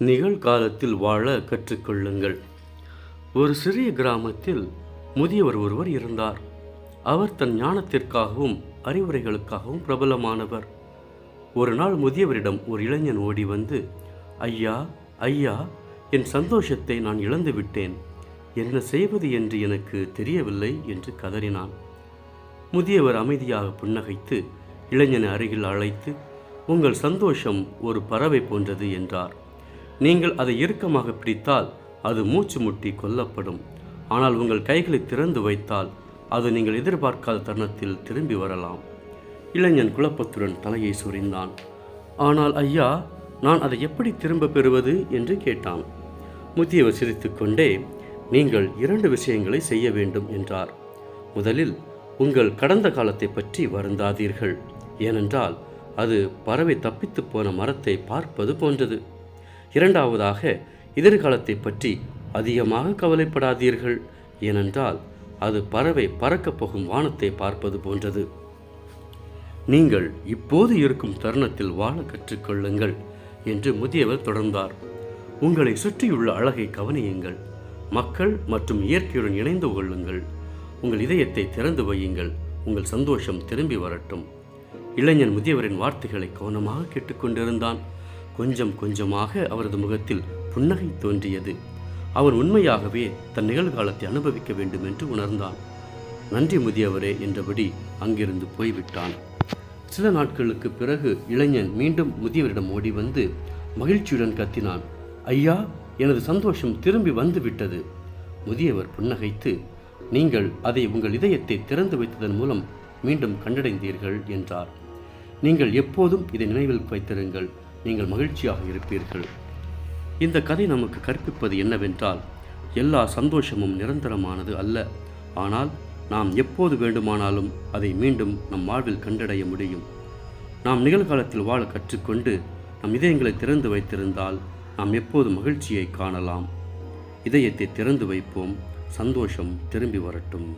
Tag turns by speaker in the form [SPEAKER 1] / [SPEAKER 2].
[SPEAKER 1] நிகழ்காலத்தில் வாழ கற்றுக்கொள்ளுங்கள். ஒரு சிறிய கிராமத்தில் முதியவர் ஒருவர் இருந்தார். அவர் தன் ஞானத்திற்காகவும் அறிவுரைகளுக்காகவும் பிரபலமானவர். ஒரு நாள் முதியவரிடம் ஒரு இளைஞன் ஓடி வந்து ஐயா ஐயா என் சந்தோஷத்தை நான் இழந்து விட்டேன். என்ன செய்வது என்று எனக்கு தெரியவில்லை என்று கதறினான். முதியவர் அமைதியாக புன்னகைத்து இளைஞனை அருகில் அழைத்து உங்கள் சந்தோஷம் ஒரு பறவை போன்றது என்றார். நீங்கள் அதை இறுக்கமாக பிடித்தால் அது மூச்சு முட்டி கொல்லப்படும். ஆனால் உங்கள் கைகளை திறந்து வைத்தால் அது நீங்கள் எதிர்பார்க்காத தருணத்தில் திரும்பி வரலாம். இளைஞன் குழப்பத்துடன் தலையை சுரிந்தான். ஆனால் ஐயா நான் அதை எப்படி திரும்ப பெறுவது? என்று கேட்டான். முதியவர் சிரித்துக்கொண்டே நீங்கள் இரண்டு விஷயங்களை செய்ய வேண்டும் என்றார். முதலில் உங்கள் கடந்த காலத்தை பற்றி வருந்தாதீர்கள். ஏனென்றால் அது பறவை தப்பித்து போன மரத்தை பார்ப்பது போன்றது. இரண்டாவதாக எதிர்காலத்தை பற்றி அதிகமாக கவலைப்படாதீர்கள் ஏனென்றால் அது பறவை பறக்கப் போகும் வானத்தை பார்ப்பது போன்றது. நீங்கள் இப்போது இருக்கும் தருணத்தில் வாழ கற்றுக்கொள்ளுங்கள் என்று முதியவர் தொடர்ந்தார். உங்களை சுற்றியுள்ள அழகை கவனியுங்கள் மக்கள் மற்றும் இயற்கையுடன் இணைந்து கொள்ளுங்கள். உங்கள் இதயத்தை திறந்து வையுங்கள் உங்கள் சந்தோஷம் திரும்பி வரட்டும். இளைஞன் முதியவரின் வார்த்தைகளை கவனமாக கேட்டுக்கொண்டிருந்தான். கொஞ்சம் கொஞ்சமாக அவரது முகத்தில் புன்னகை தோன்றியது. அவன் உண்மையாகவே தன் நிகழ்காலத்தை அனுபவிக்க வேண்டும் என்று உணர்ந்தான். நன்றி முதியவரே என்றபடி அங்கிருந்து போய்விட்டான். சில நாட்களுக்கு பிறகு இளைஞன் மீண்டும் முதியவரிடம் ஓடி வந்து மகிழ்ச்சியுடன் கத்தினான். ஐயா எனது சந்தோஷம் திரும்பி வந்துவிட்டது. முதியவர் புன்னகைத்து நீங்கள் அதை உங்கள் இதயத்தை திறந்து வைத்ததன் மூலம் மீண்டும் கண்டடைந்தீர்கள் என்றார். நீங்கள் எப்போதும் இதை நினைவில் வைத்திருங்கள். நீங்கள் மகிழ்ச்சியாக இருப்பீர்கள். இந்த கதை நமக்கு கற்பிப்பது என்னவென்றால் எல்லா சந்தோஷமும் நிரந்தரமானது அல்ல. ஆனால் நாம் எப்போது வேண்டுமானாலும் அதை மீண்டும் நம் வாழ்வில் கண்டடைய முடியும். நாம் நிகழ்காலத்தில் வாழ கற்றுக்கொண்டு நம் இதயங்களை திறந்து வைத்திருந்தால் நாம் எப்போது மகிழ்ச்சியை காணலாம். இதயத்தை திறந்து வைப்போம். சந்தோஷம் திரும்பி வரட்டும்.